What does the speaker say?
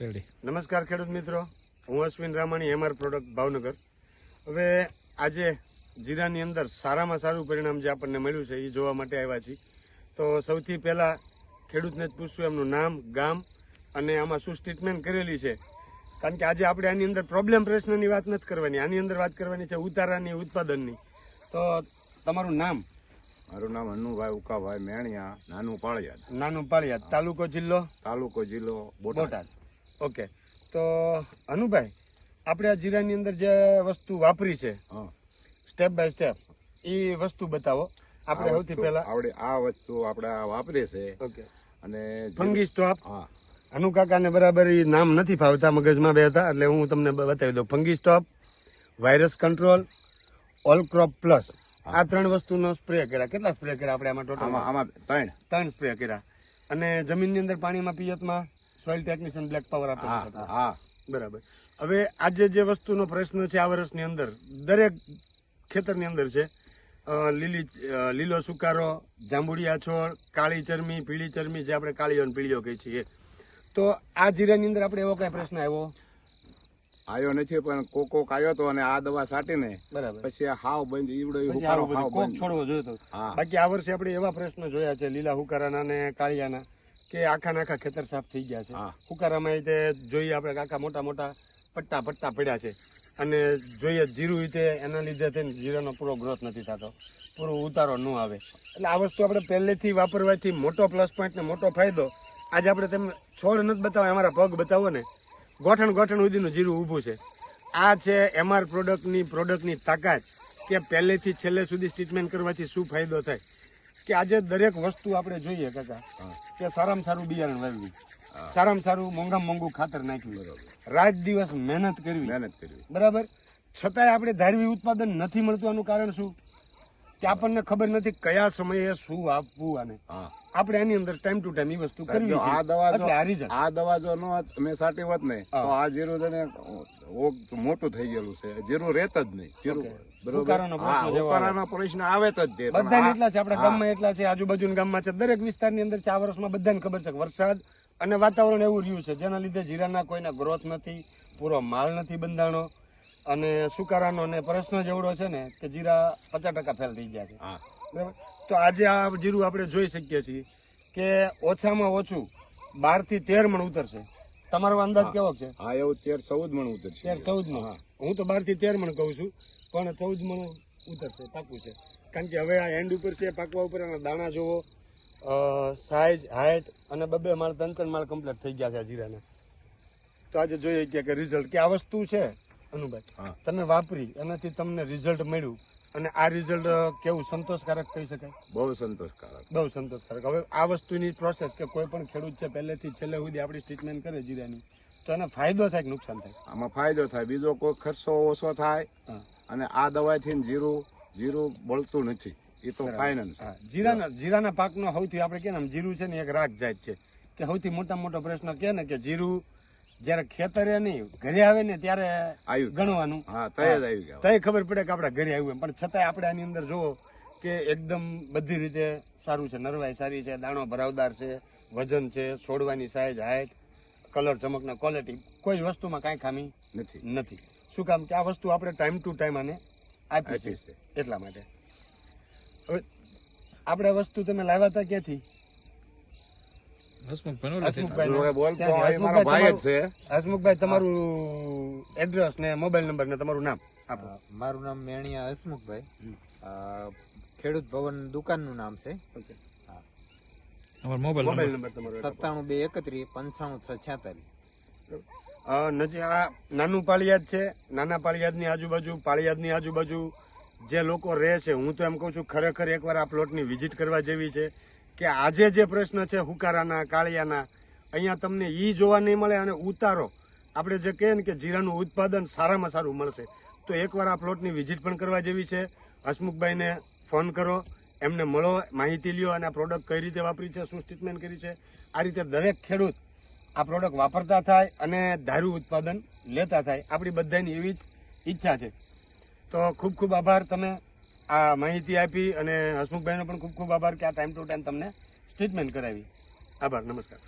Ready. નમસ્કાર ખેડૂત મિત્રો. હું અશ્વિન રામાણી એમઆર પ્રોડક્ટ ભાવનગર. હવે આજે જીરાની અંદર સારામાં સારું પરિણામ જે આપણને મળ્યું છે એ જોવા માટે આવ્યા છીએ. તો સૌથી પહેલાં ખેડૂતને જ પૂછશું એમનું નામ ગામ અને આમાં શું ટ્રીટમેન્ટ કરેલી છે. કારણ કે આજે આપણે આની અંદર પ્રોબ્લેમ પ્રશ્નની વાત નથી કરવાની. આની અંદર વાત કરવાની છે ઉતારાની ઉત્પાદનની. તો તમારું નામ? મારું નામ અનુભાઈ ઉકાભાઈ મેણિયા નાનું પાળિયાદ. નાનું પાળિયાદ. તાલુકો જિલ્લો? તાલુકો જિલ્લો બોટાદ. બોટાદ. ઓકે. તો અનુભાઈ આપણે આ જીરાની અંદર જે વસ્તુ વાપરી છે હા. સ્ટેપ બાય સ્ટેપ એ વસ્તુ બતાવો. આપણે સૌથી પહેલા આવડે આ વસ્તુ આપણે વાપરે છે. ઓકે. અને ફંગીસ ફંગી સ્ટોપ હા. અનુ કાકાને બરાબર એ નામ નથી ફાવતા મગજમાં બે હતા એટલે હું તમને બતાવી દઉં. Fungi stop virus control all crop plus આ ત્રણ વસ્તુનો સ્પ્રે કર્યા. કેટલા સ્પ્રે કર્યા આપણે આમાં ટોટલ આમાં આમાં ત્રણ. ત્રણ સ્પ્રે કર્યા. અને જમીનની અંદર પાણીમાં પિયતમાં? સોઇલ ટેકનિશિયન બ્લેક પાવર આપેલું છે હા બરાબર. હવે આજે જે વસ્તુનો પ્રશ્ન છે આ વર્ષની અંદર દરેક ખેતરની અંદર છે લીલી લીલો સુકારો જાંબુડિયા છોડ કાળી ચરમી પીળી ચરમી જે આપણે કાળીઓ અને પીળીઓ કહીએ છીએ. તો આ જીરાની અંદર આપણે એવો કઈ પ્રશ્ન આવ્યો? આવ્યો નથી પણ કોક કોક આવ્યો તો અને આ દવા સાટીને બરાબર. પછી હાવ બંધ ઈવડો હુકારો હાવ કોક બંધ. છોડવો જોયો તો. બાકી આ વર્ષે આપણે એવા પ્રશ્નો જોયા છે લીલા હુકારાના ને કાળિયાના. કે આખા નાખા આખા ખેતર સાફ થઈ ગયા છે. હુકારામાં એ તે જોઈએ આપણે કાકા મોટા મોટા પટ્ટા પટ્ટા પડ્યા છે. અને જોઈએ જીરું રીતે એના લીધે થઈને જીરાનો પૂરો ગ્રોથ નથી થતો. પૂરો ઉતારો ન આવે. એટલે આ વસ્તુ આપણે પહેલેથી વાપરવાથી મોટો પ્લસ પોઈન્ટ ને મોટો ફાયદો. આજે આપણે તેમ છોડ નથી બતાવો અમારા પગ બતાવો ને. ગોઠણ ગોઠણ સુધીનું જીરું ઊભું છે. આ છે એમઆર પ્રોડક્ટની પ્રોડક્ટની તાકાત કે પહેલેથી છેલ્લે સુધી ટ્રીટમેન્ટ કરવાથી શું ફાયદો થાય. કે આજે દરેક વસ્તુ આપણે જોઈએ કાકા. કે સારામાં સારું બિયારણ વાવ્યું. સારામાં સારું મોંઘામાં મોંઘું ખાતર નાખ્યું. રાત દિવસ મહેનત કરવી. મહેનત કરવી. બરાબર? છતાંય આપણે ધારવી ઉત્પાદન નથી મળતું આનું કારણ શું? કે આપણને ખબર નથી કયા સમયે શું આપવું અને આપણે એની અંદર ટાઈમ ટુ ટાઈમ એ વસ્તુ કરવી છે. આ દવા જો આ દવા જો ન મેં સાટી હોત ને તો આ જીરું છે ને મોટું થઈ ગયેલું છે. જીરું રેત જ નહીં. જીરું બરોબર? પ્રશ્ન હા જેવો ઉકારાનો પ્રશ્ન આવે જ તે બધાને એટલા છે આપણા ગામમાં એટલા છે આજુબાજુના ગામમાં છે. દરેક વિસ્તારની અંદર ચાર વર્ષમાં બધાને ખબર છે કે વરસાદ અને વાતાવરણ એવું રહ્યું છે જેના લીધે જીરાના કોઈના ગ્રોથ નથી પૂરો માલ નથી બંધાણો. અને સુકારાનો ને પ્રશ્ન જેવડો છે ને કે જીરા પચાસ ટકા ફેલ થઈ ગયા છે. હા. બરાબર? તો આજે આ જીરું આપણે જોઈ શકીએ છીએ કે ઓછામાં ઓછું બારથી તેર મણ ઉતરશે. તમારો અંદાજ કેવો છે? હા એવું તેર ચૌદ મણ ઉતરશે. તેર ચૌદ મણ. હું. તો બારથી તેર મણ કહું છું પણ ચૌદ મણ ઉતરશે પાકું છે. કારણ કે હવે આ એન્ડ ઉપર છે પાકવા ઉપર એના દાણા જોવો સાઈઝ હાઇટ અને બબે માળ ત્રણ ત્રણ માળ કમ્પ્લીટ થઈ ગયા છે આ જીરાના. તો આજે જોઈએ કે રિઝલ્ટ કે આ વસ્તુ છે અનુભાઈ તમે વાપરી એનાથી તમને રિઝલ્ટ મળ્યું. અને આ રિઝલ્ટ કેવું સંતોષકારક કહી શકાય? બહુ સંતોષકારક. બહુ સંતોષકારક. હવે આ વસ્તુની પ્રોસેસ કે કોઈ પણ ખેડૂત છે પહેલેથી છેલ્લે સુધી આપણી ટ્રીટમેન્ટ કરે જીરાની તો એને ફાયદો થાય કે નુકસાન થાય? આમાં ફાયદો થાય. બીજો કોઈ ખર્ચો ઓછો થાય. અને આ દવાથી જીરું જીરું બળતું નથી. એ તો ફાઇનાન્સ જીરાના જીરાના પાકનો સૌથી આપણે કે જીરું છે ને એક રાગ જાત છે. કે સૌથી મોટા મોટો પ્રશ્ન કે ને કે જીરું જ્યારે ખેતરે નહીં ઘરે આવે ને ત્યારે ગણવાનું. હા તય ખબર પડે કે આપડે ઘરે આવ્યું પણ છતાંય આપણે આની અંદર જુઓ કે એકદમ બધી રીતે સારું છે. નરવાઈ સારી છે દાણો ભરાવદાર છે વજન છે છોડવાની સાઈઝ હાઈટ કલર ચમકના ક્વોલિટી કોઈ વસ્તુમાં કાંઈ ખામી નથી. નથી. શું કામ કે આ વસ્તુ આપણે ટાઈમ ટુ ટાઈમ આને આપી છે એટલા માટે. હવે આપણે વસ્તુ તમે લાવ્યા હતા ક્યાંથી હસમુખભાઈ નો હસમુખભાઈ હજુ હવે બોલતો ત્યાંથી. હોય, મારો ભાઈ જ છે હસમુખભાઈ તમારું એડ્રેસ ને મોબાઈલ નંબર ને તમારું નામ આપો. મારું નામ મેણિયા હસમુખભાઈ. ખેડૂત ભવન દુકાનનું નામ છે. મોબાઈલ મોબાઈલ નંબર નંબર તમારો આપો. સત્તાણું બે એકત્રીસ પંચાણું છ છેતાલીસ નજીક આ નાનું પાળિયાદ છે. નાના પાળિયાદની આજુબાજુ પાળિયાદની આજુબાજુ જે લોકો રહે છે હું તો એમ કહું છું ખરેખર એકવાર આ પ્લોટની વિઝિટ કરવા જેવી છે. કે આજે જે પ્રશ્ન છે હુકારાના, કાળિયાના, અહીંયા તમને ઈ જોવા નહીં મળે અને ઉતારો. આપણે જે કહીએ ને કે જીરાનું ઉત્પાદન સારામાં સારું મળશે. તો એકવાર આ પ્લોટની વિઝિટ પણ કરવા જેવી છે. હસમુખભાઈને ફોન કરો, એમને મળો, માહિતી લ્યો અને આ પ્રોડક્ટ કઈ રીતે વાપરી છે, શું ટ્રીટમેન્ટ કરી છે. આ રીતે દરેક ખેડૂત આ પ્રોડક્ટ વાપરતા થાય અને ધાર્યું ઉત્પાદન લેતા થાય. આપણી બધાની એવી જ ઈચ્છા છે. તો ખૂબ ખૂબ આભાર તમે આ માહિતી આપી અને હસમુખભાઈનો પણ ખૂબ ખૂબ આભાર કે આ ટાઈમ ટુ ટાઈમ તમને ટ્રીટમેન્ટ કરાવી. આભાર, નમસ્કાર.